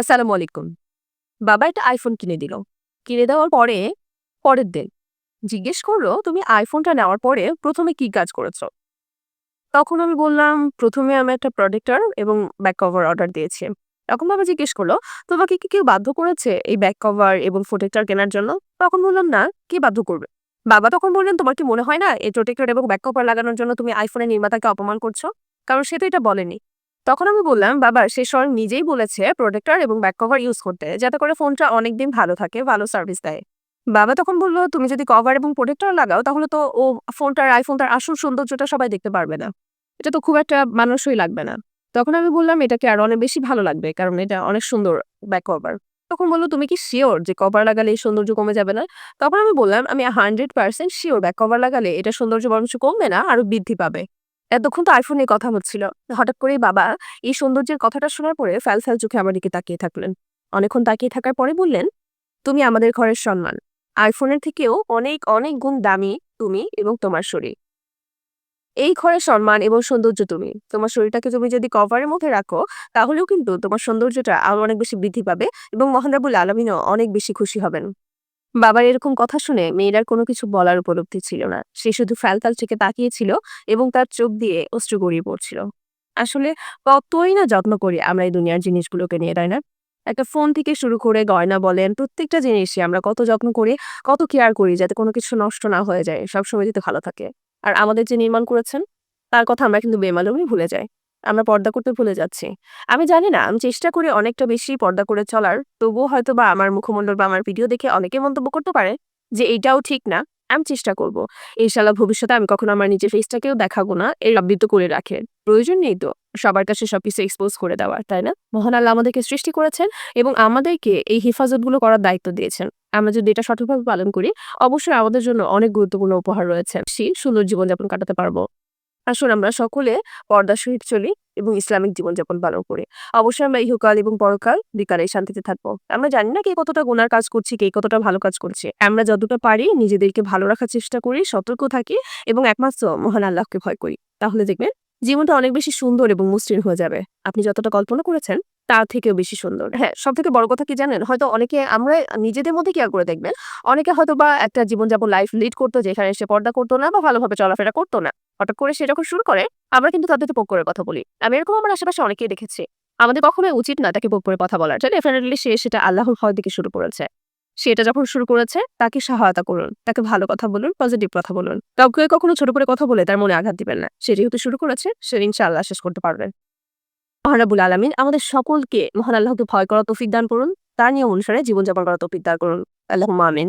আসসালামু আলাইকুম। বাবা একটা আইফোন কিনে দিল। কিনে দেওয়ার পরে, পরের দিন জিজ্ঞেস করল, তুমি আইফোনটা নেওয়ার পরে প্রথমে কি কাজ করেছ? তখন আমি বললাম, প্রথমে আমি একটা প্রোডেক্টর এবং ব্যাক কভার অর্ডার দিয়েছি। তখন বাবা জিজ্ঞেস করল, তোমাকে কি কেউ বাধ্য করেছে এই ব্যাক কভার এবং প্রোটেক্টর কেনার জন্য? তখন বললাম, না, কে বাধ্য করবে? বাবা তখন বললেন, তোমার কি মনে হয় না, এই প্রোটেক্টর এবং ব্যাক কভার লাগানোর জন্য তুমি আইফোনের নির্মাতাকে অপমান করছ? কারণ সে তো এটা বলেনি। তখন আমি বললাম, বাবা, সে স্বয়ং নিজেই বলেছে প্রোটেক্টর এবং ব্যাক কভার ইউজ করতে, যাতে করে ফোনটা অনেকদিন ভালো থাকে, ভালো সার্ভিস দেয়। বাবা তখন বলল, তুমি যদি কভার এবং প্রোটেক্টর লাগাও, তাহলে তো ও ফোনটার আইফোনটার আসল সৌন্দর্যটা সবাই দেখতে পারবে না। এটা তো খুব একটা মানুষই লাগবে না। তখন আমি বললাম, এটাকে আরও অনেক বেশি ভালো লাগবে, কারণ এটা অনেক সুন্দর ব্যাক কভার। তখন বলল, তুমি কি শিওর যে কভার লাগালে এই সৌন্দর্য কমে যাবে না? তখন আমি বললাম, আমি hundred percent sure back cover লাগালে এটা সৌন্দর্য বরঞ্চ কমবে না, আরও বৃদ্ধি পাবে। এতক্ষণ তো আইফোন নিয়ে কথা হচ্ছিল। হঠাৎ করেই বাবা এই সৌন্দর্যের কথাটা শোনার পরে ফ্যাল ফ্যাল চোখে আমার দিকে তাকিয়ে থাকলেন। অনেকক্ষণ তাকিয়ে থাকার পরে বললেন, তুমি আমাদের ঘরের সম্মান। আইফোনের থেকেও অনেক অনেক গুণ দামি তুমি এবং তোমার শরীর। এই ঘরের সম্মান এবং সৌন্দর্য তুমি। তোমার শরীরটাকে তুমি যদি কভারের মধ্যে রাখো, তাহলেও কিন্তু তোমার সৌন্দর্যটা আরও অনেক বেশি বৃদ্ধি পাবে এবং মহানরাবুল আলমিনও অনেক বেশি খুশি হবেন। বাবার এরকম কথা শুনে মেয়েরার কোনো কিছু বলার উপলব্ধি ছিল না। সে শুধু ফ্যালফ্যাল থেকে তাকিয়েছিল এবং তার চোখ দিয়ে অশ্রু গড়িয়ে পড়ছিল। আসলে কতই না যত্ন করি আমরা এই দুনিয়ার জিনিসগুলোকে নিয়ে, তাই না? একটা ফোন থেকে শুরু করে গয়না বলেন, প্রত্যেকটা জিনিসই আমরা কত যত্ন করি, কত কেয়ার করি যাতে কোনো কিছু নষ্ট না হয়ে যায়। সবসময় যাতে ভালো থাকে। আর আমাদের যে নির্মাণ করেছেন, তার কথা আমরা কিন্তু বেমালুমই ভুলে যাই। আমরা পর্দা করতে ভুলে যাচ্ছি। আমি জানি না, আমি চেষ্টা করি অনেকটা বেশি পর্দা করে চলার। তবুও হয়তো বা আমার মুখমণ্ডল বা আমার ভিডিও দেখে অনেকে মন্তব্য করতে পারে যে এইটাও ঠিক না, আমি চেষ্টা করব। ইনশাল্লাহ ভবিষ্যতে আমি কখনো আমার নিজের ফেসটাকেও দেখাবো না এই আবৃত করে রাখে। প্রয়োজন নেই তো, সবার কাছে সবকিছু এক্সপোজ করে দেওয়ার, তাই না? মহান আল্লাহ আমাদেরকে সৃষ্টি করেছেন এবং আমাদেরকে এই হেফাজতগুলো করার দায়িত্ব দিয়েছেন। আমরা যদি এটা সঠিকভাবে পালন করি, অবশ্যই আমাদের জন্য অনেক গুরুত্বপূর্ণ উপহার রয়েছে। বেশি সুন্দর জীবনযাপন কাটাতে পারব। আসুন আমরা সকলে পর্দা সহিত চলি এবং ইসলামিক জীবনযাপন পালন করি। অবশ্যই আমরা ইহকাল এবং পরকাল বিকালে শান্তিতে থাকব। আমরা জানি না কে কতটা গুনার কাজ করছি, কে কতটা ভালো কাজ করছে। আমরা যতটা পারি নিজেদেরকে ভালো রাখার চেষ্টা করি, সতর্ক থাকি এবং একমাত্র মহান আল্লাহকে ভয় করি। তাহলে দেখবেন জীবনটা অনেক বেশি সুন্দর এবং মসৃণ হয়ে যাবে। আপনি যতটা কল্পনা করেছেন, তার থেকেও বেশি সুন্দর। হ্যাঁ সব থেকে বড় কথা কি জানেন? হয়তো অনেকে আমরা নিজেদের মধ্যে কেয়ার করে দেখবেন? অনেকে হয়তো বা একটা জীবনযাপন লাইফ লিড করতো, যেখানে সে পর্দা করতো না বা ভালোভাবে চলাফেরা করতো না। হঠাৎ করে সে যখন শুরু করে, আমরা কিন্তু তাদের পোক করে কথা বলি। আমি এরকম আমার আশেপাশে অনেকেই দেখেছি। আমাদের কখনোই উচিত না তাকে পোক করে কথা বলার। ডেফিনেটলি সে সেটা আল্লাহর ভয় দিকে শুরু করেছে। সেটা যখন শুরু করেছে, তাকে সহায়তা করুন, তাকে ভালো কথা বলুন পজিটিভ কথা বলুন। কাউকে কখনো ছোট করে কথা বলে তার মনে আঘাত দিবেন না। সে যেহেতু শুরু করেছে, সে ইনশাআল্লাহ শেষ করতে পারবেন মহানাবুল আলমিন, আমাদের সকলকে মহান আল্লাহকে ভয় করা তৌফিক দান করুন। তার নিয়ম অনুসারে জীবনযাপন করা তৌফিক দান করুন। আল্লাহ আমিন।